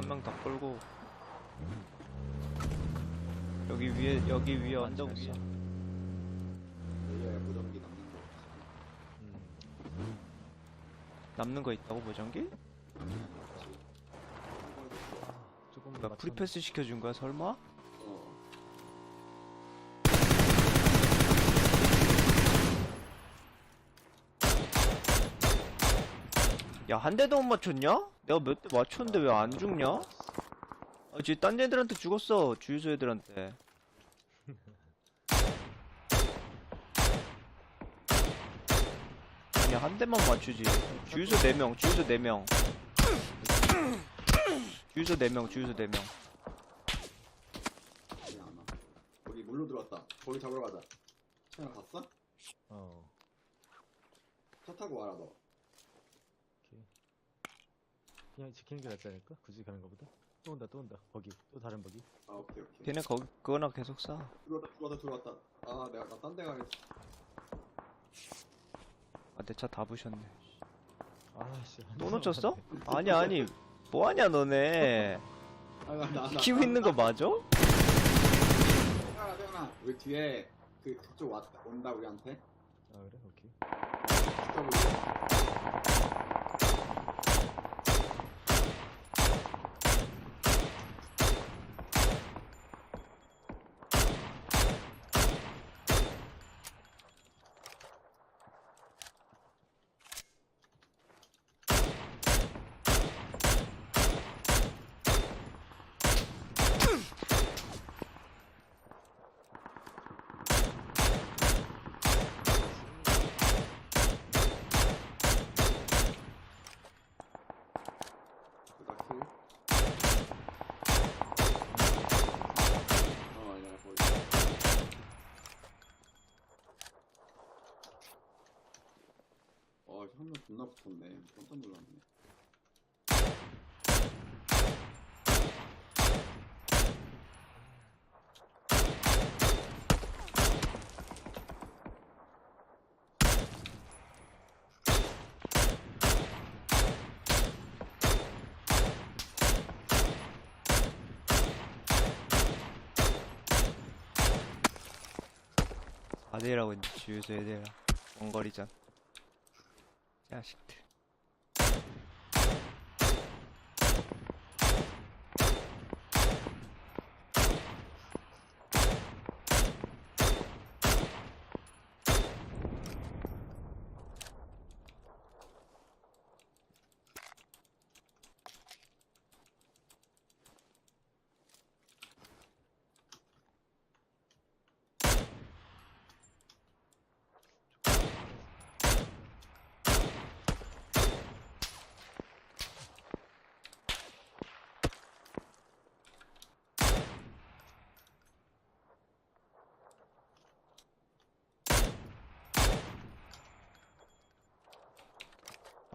한 명 더 끌고 여기 위에 여기 위에 언덕 위에 레이어에 무전기 남는 거. 음. 남는 거 있다고 보정기? 조금 뭐야 맞췄- 프리패스 시켜준 거야 설마? 야 한 대도 못 맞췄냐? 내가 몇 대 맞췄는데 왜 안 죽냐? 아 지금 딴 애들한테 죽었어 주유소 애들한테 아니 한 대만 맞추지 주유소 4명 주유소 4명 주유소 4명 주유소 4명 아니, 안 와. 거기 물로 들어왔다. 거기 잡으러 가자. 채나 갔어? 어. 차 타고 와라, 너. 그냥 지키는 게 낫지 않을까? 굳이 가는 것보다. 또 온다, 또 온다. 버기. 또 다른 버기. 아, 오케이, 오케이. 걔네 거기 그거나 계속 쏴 들어왔다, 들어왔다, 들어왔다. 아, 내가 나 딴 데 가겠어. 아 내 차 다 부셨네 아씨. 또 놓쳤어? 아니 아니 뭐하냐 너네 아, 나, 나, 나. 키고 있는 거 맞아? 태연아, 태연아. 우리 뒤에 그, 그쪽 왔다, 온다, 우리한테. 아 그래? 오케이. 그다 킬. 어, 아니야, 거기. 어, 한명 존나 붙었네. 깜짝 놀랐네. 아들이라고 이제 주유소 애들이랑 원거리전 자식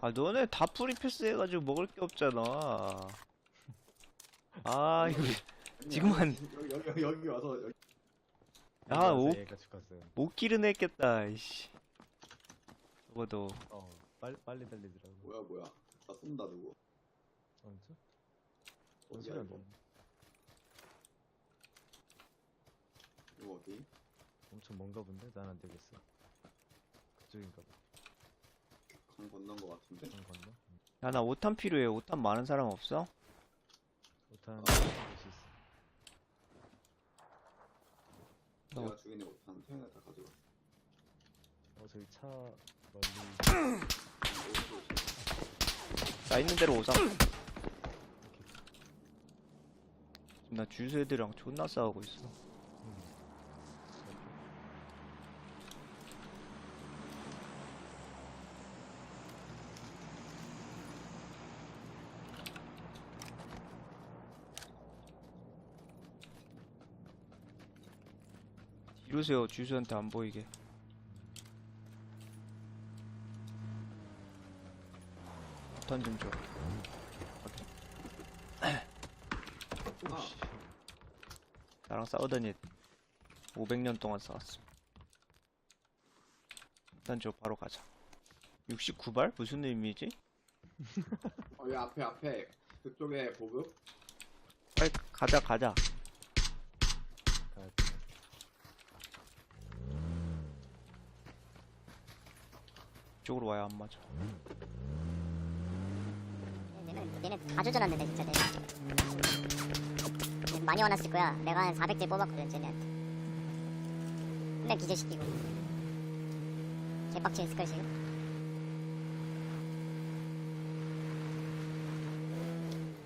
아 너네 다 프리패스 해가지고 먹을 게 없잖아 아 이거 지금 한- 여기, 여기, 여기, 와서, 여기. 아, 오. 얘가 죽었어요. 못 기른 했겠다 이씨 적어도 어. 빨리 빨리 달리더라고. 뭐야, 뭐야. 나 쏜다, 누구. 어, 어디야, 소리야? 이거? 이거 어디? 엄청 먼가 본데? 난 안 되겠어. 그쪽인가 봐. 강 건넌 거 같은데? 응. 야나 5탄 필요해 5탄 많은 사람 없어? 못하는 아. 곳이 있어. 너- 내가 죽이네 못한 태연아 다 가져가. 어, 저기 차 멀리. 나 있는 대로 오자 지금 나 주유소 애들이랑 존나 싸우고 있어 음. 세워 주유소한테 안 보이게 턴좀 줘. 아, 나랑 싸우더니 500년 동안 싸웠어. 일단 저 바로 가자. 69발? 무슨 의미지? 어, 야 앞에 앞에 그쪽에 보급 빨리 가자 가자 가야 이쪽으로 와야 안 맞아. 얘는 다 조절했는데 진짜 내가. 얘는 많이 화났을 거야. 내가 한 400개 뽑았거든 쟤네한테. 맨날 기절시키고. 개빡쳐 있을걸 지금.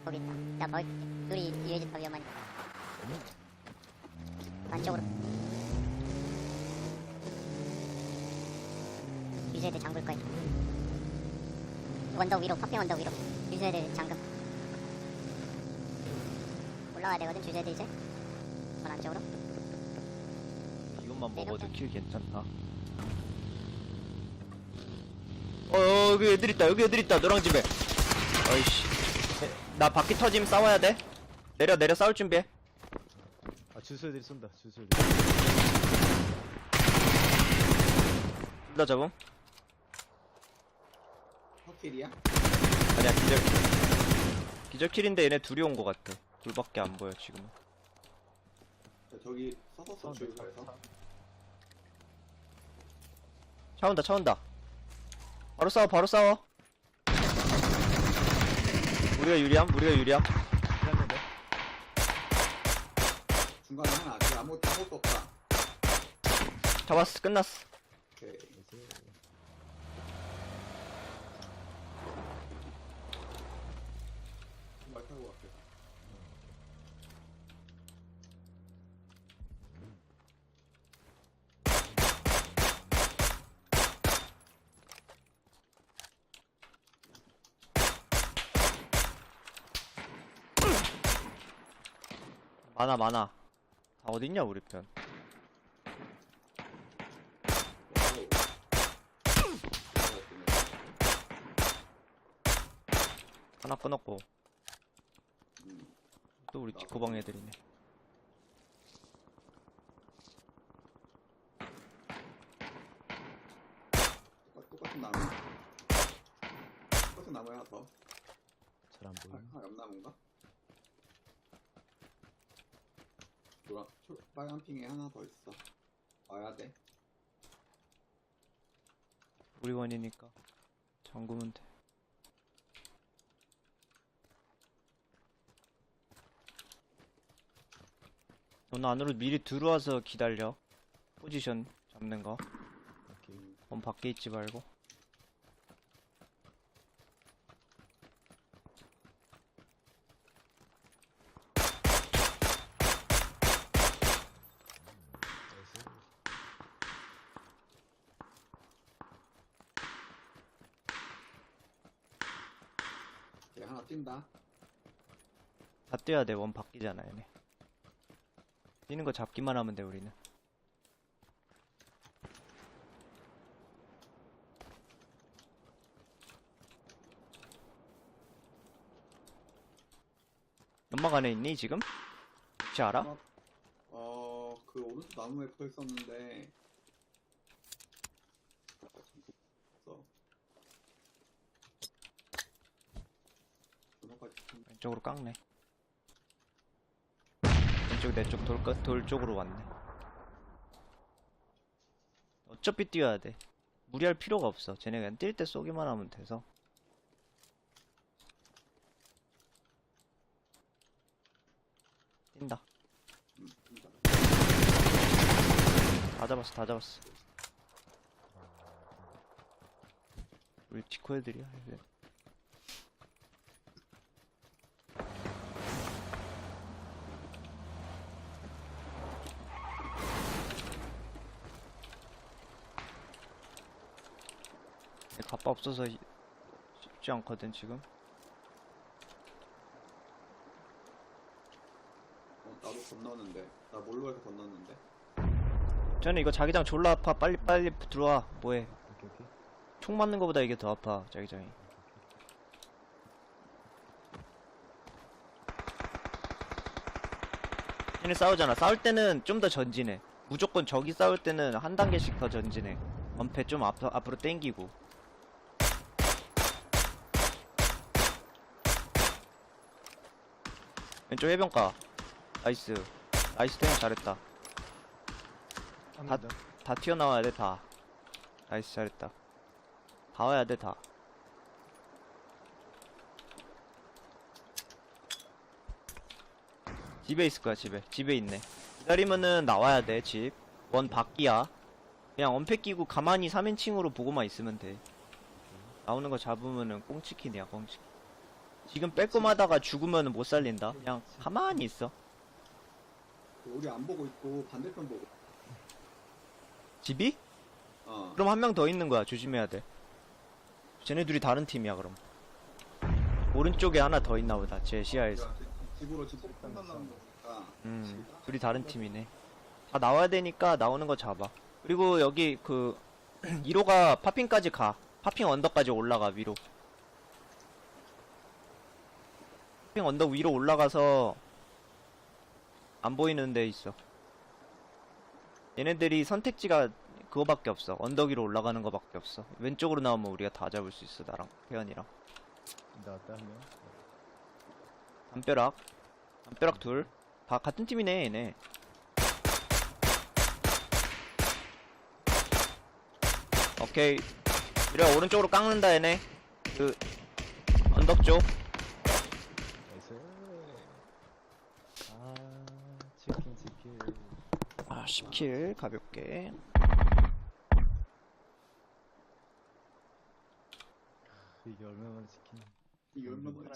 거기 있다. 나 벌, 둘이 더 위험하니까. 안쪽으로 유저애들 잠글 거야 언덕 위로 파핑 언덕 위로. 주저애들 잠금. 올라와야 되거든 주저애들 이제. 전 안쪽으로. 이것만. 먹어도 킬 괜찮다. 어, 어 여기 애들 있다 여기 애들 있다 노랑 집에. 어이씨. 네, 나 바퀴 터짐 싸워야 돼? 내려 내려 싸울 준비해. 아 주소애들이 쏜다 주소애들 둘다 잡음. 허 킬이야? 아니야 기절 기절킬인데 얘네 둘이 온거 같아. 둘밖에 안 보여 지금은. 야, 저기 사운드 주유소에서. 차 온다. 차 온다 바로 싸워 바로 싸워. 우리가 유리함 우리가 유리함. 피했는데. 중간에 하나 아직 아무 아무것도 없다. 잡았어 끝났어. 오케이 이제 말 타고 갈게 많아 많아. 다 어딨냐 우리 편? 하나 끊었고. 음, 또 우리 뒷고방 애들이네 똑같- 똑같은 나무 똑같은 나무 하나 더 잘안 아, 보이네 하나 옆나무인가? 노란 초, 빨간 핑에 하나 더 있어. 와야 돼. 우리 원이니까 잠그면 돼. 넌 안으로 미리 들어와서 기다려. 포지션 잡는 거. 오케이. 넌 밖에 있지 말고 하나 뛴다 다 뛰어야 돼 원 바뀌잖아 얘네 뛰는 거 잡기만 하면 돼 우리는 연막 안에 있니 지금? 혹시 알아? 어, 어, 그 오른쪽 나무에 붙어 있었는데. 없어. 연막까지 붙은- 왼쪽으로 깎네. 왼쪽 내 쪽 돌, 돌 쪽으로 왔네. 어차피 뛰어야 돼. 무리할 필요가 없어. 쟤네 그냥 뛸 때 쏘기만 하면 돼서. 뛴다. 다 잡았어 다 잡았어. 우리 디코 애들이야 갑바 없어서 이- 쉽지 않거든 지금. 어, 나도 건너는데. 나 몰로 해서 건너는데. 저는 이거 자기장 졸라 아파. 빨리 빨리 들어와. 뭐해? 오케이 오케이. 총 맞는 거보다 이게 더 아파 자기장이. 얘네 싸우잖아. 싸울 때는 좀 더 전진해. 무조건 저기 싸울 때는 한 단계씩 더 전진해. 엄폐 좀 앞, 앞으로 땡기고 왼쪽 해변가. 나이스. 나이스 태형 잘했다. 한번 더. 다 튀어나와야 돼다. 나이스 잘했다. 다 와야 돼다. 집에 있을 거야 집에. 집에 있네. 기다리면은 나와야 돼집원 밖이야? 그냥 언패 끼고 가만히 3인칭으로 보고만 있으면 돼. 나오는 거 잡으면은 꽁치킨이야 꽁치킨 지금 빼꼼하다가 죽으면은 못 살린다 그냥 가만히 있어 우리 안 보고 있고 반대편 보고. 집이? 어. 그럼 한 명 더 있는 거야. 조심해야 돼. 쟤네 둘이 다른 팀이야, 그럼. 오른쪽에 하나 더 있나 보다. 제 시야에서. 야, 집으로 집 판단나는 거니까. 음, 둘이 다른 팀이네. 다 나와야 되니까 나오는 거 잡아. 그리고 여기 그 1호가 파핑까지 가. 파핑 언덕까지 올라가 위로. 파핑 언덕 위로 올라가서 안 보이는 데 있어. 얘네들이 선택지가 그거밖에 없어. 언덕 위로 올라가는 거밖에 없어. 왼쪽으로 나오면 우리가 다 잡을 수 있어. 나랑 태연이랑. 나왔다 한 명. 담벼락 담벼락 둘 다 같은 팀이네 얘네 오케이 이래 오른쪽으로 깎는다 얘네 그 언덕 쪽 나이스. 아 치킨 치킨. 아, 10킬 가볍게 이게 얼마나 치킨? 이게 얼마나